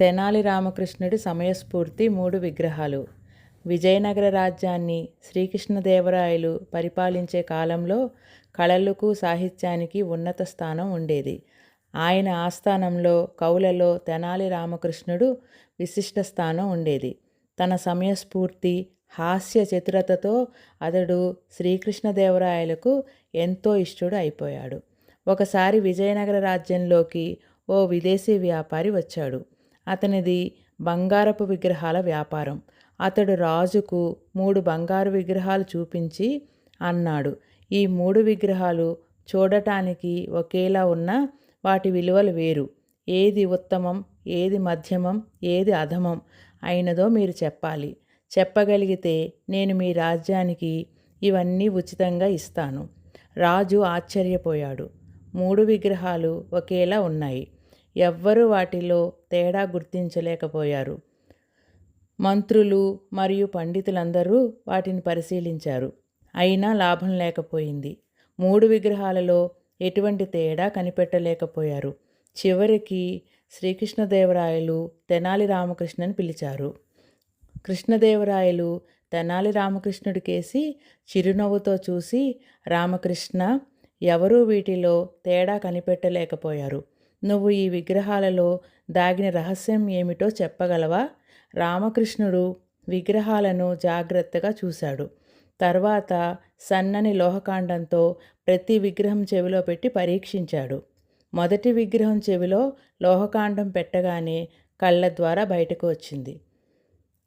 తెనాలి రామకృష్ణుడి సమయస్ఫూర్తి మూడు విగ్రహాలు. విజయనగర రాజ్యాన్ని శ్రీకృష్ణదేవరాయలు పరిపాలించే కాలంలో కళలకు సాహిత్యానికి ఉన్నత స్థానం ఉండేది. ఆయన ఆస్థానంలో కవులలో తెనాలి రామకృష్ణుడు విశిష్ట స్థానం ఉండేది. తన సమయస్ఫూర్తి హాస్య చతురతతో అతడు శ్రీకృష్ణదేవరాయలకు ఎంతో ఇష్టుడు అయిపోయాడు. ఒకసారి విజయనగర రాజ్యంలోకి ఓ విదేశీ వ్యాపారి వచ్చాడు. అతనిది బంగారపు విగ్రహాల వ్యాపారం. అతడు రాజుకు మూడు బంగారు విగ్రహాలు చూపించి అన్నాడు. ఈ మూడు విగ్రహాలు చూడటానికి ఒకేలా ఉన్న వాటి విలువలు వేరు. ఏది ఉత్తమం ఏది మధ్యమం ఏది అధమం అయినదో మీరు చెప్పాలి. చెప్పగలిగితే నేను మీ రాజ్యానికి ఇవన్నీ ఉచితంగా ఇస్తాను. రాజు ఆశ్చర్యపోయాడు. మూడు విగ్రహాలు ఒకేలా ఉన్నాయి. ఎవ్వరూ వాటిలో తేడా గుర్తించలేకపోయారు. మంత్రులు మరియు పండితులందరూ వాటిని పరిశీలించారు. అయినా లాభం లేకపోయింది. మూడు విగ్రహాలలో ఎటువంటి తేడా కనిపెట్టలేకపోయారు. చివరికి శ్రీకృష్ణదేవరాయలు తెనాలి రామకృష్ణని పిలిచారు. కృష్ణదేవరాయలు తెనాలి రామకృష్ణుడి కేసి చిరునవ్వుతో చూసి రామకృష్ణ ఎవరూ వీటిలో తేడా కనిపెట్టలేకపోయారు. నువ్వు ఈ విగ్రహాలలో దాగిన రహస్యం ఏమిటో చెప్పగలవా? రామకృష్ణుడు విగ్రహాలను జాగ్రత్తగా చూశాడు. తర్వాత సన్నని లోహకాండంతో ప్రతి విగ్రహం చెవిలో పెట్టి పరీక్షించాడు. మొదటి విగ్రహం చెవిలో లోహకాండం పెట్టగానే కళ్ళ ద్వారా బయటకు వచ్చింది.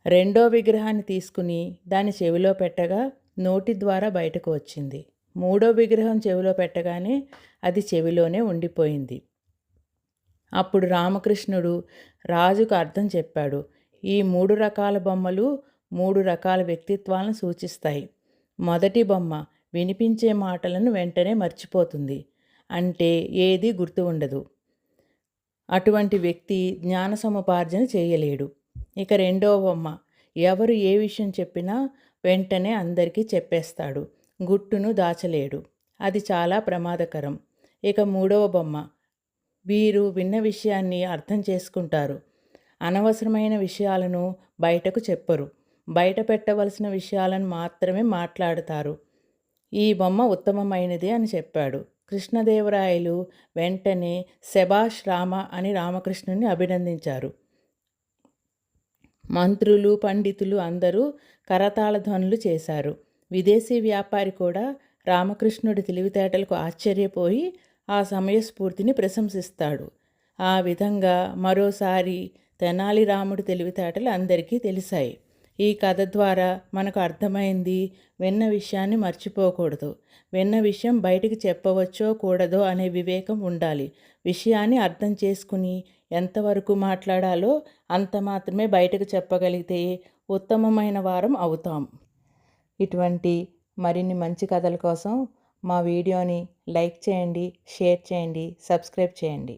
రెండో విగ్రహాన్ని తీసుకుని దాని చెవిలో పెట్టగా నోటి ద్వారా బయటకు వచ్చింది. మూడో విగ్రహం చెవిలో పెట్టగానే అది చెవిలోనే ఉండిపోయింది. అప్పుడు రామకృష్ణుడు రాజుకు అర్థం చెప్పాడు. ఈ మూడు రకాల బొమ్మలు మూడు రకాల వ్యక్తిత్వాలను సూచిస్తాయి. మొదటి బొమ్మ వినిపించే మాటలను వెంటనే మర్చిపోతుంది. అంటే ఏది గుర్తు ఉండదు. అటువంటి వ్యక్తి జ్ఞాన సముపార్జన చేయలేడు. ఇక రెండవ బొమ్మ ఎవరు ఏ విషయం చెప్పినా వెంటనే అందరికీ చెప్పేస్తాడు. గుట్టును దాచలేడు. అది చాలా ప్రమాదకరం. ఇక మూడవ బొమ్మ వీరు విన్న విషయాన్ని అర్థం చేసుకుంటారు. అనవసరమైన విషయాలను బయటకు చెప్పరు. బయట పెట్టవలసిన విషయాలను మాత్రమే మాట్లాడతారు. ఈ బొమ్మ ఉత్తమమైనది అని చెప్పాడు. కృష్ణదేవరాయలు వెంటనే శభాష్ రామ అని రామకృష్ణుని అభినందించారు. మంత్రులు పండితులు అందరూ కరతాళ ధ్వనులు చేశారు. విదేశీ వ్యాపారి కూడా రామకృష్ణుడి తెలివితేటలకు ఆశ్చర్యపోయి ఆ సమయస్ఫూర్తిని ప్రశంసిస్తాడు. ఆ విధంగా మరోసారి తెనాలి రాముడి తెలివితేటలు అందరికీ తెలిసాయి. ఈ కథ ద్వారా మనకు అర్థమైంది విన్న విషయాన్ని మర్చిపోకూడదు. విన్న విషయం బయటికి చెప్పవచ్చో కూడదో అనే వివేకం ఉండాలి. విషయాన్ని అర్థం చేసుకుని ఎంతవరకు మాట్లాడాలో అంత మాత్రమే బయటకు చెప్పగలిగితే ఉత్తమమైన వారం అవుతాం. ఇటువంటి మరిన్ని మంచి కథల కోసం మా వీడియోని లైక్ చేయండి షేర్ చేయండి సబ్స్క్రైబ్ చేయండి.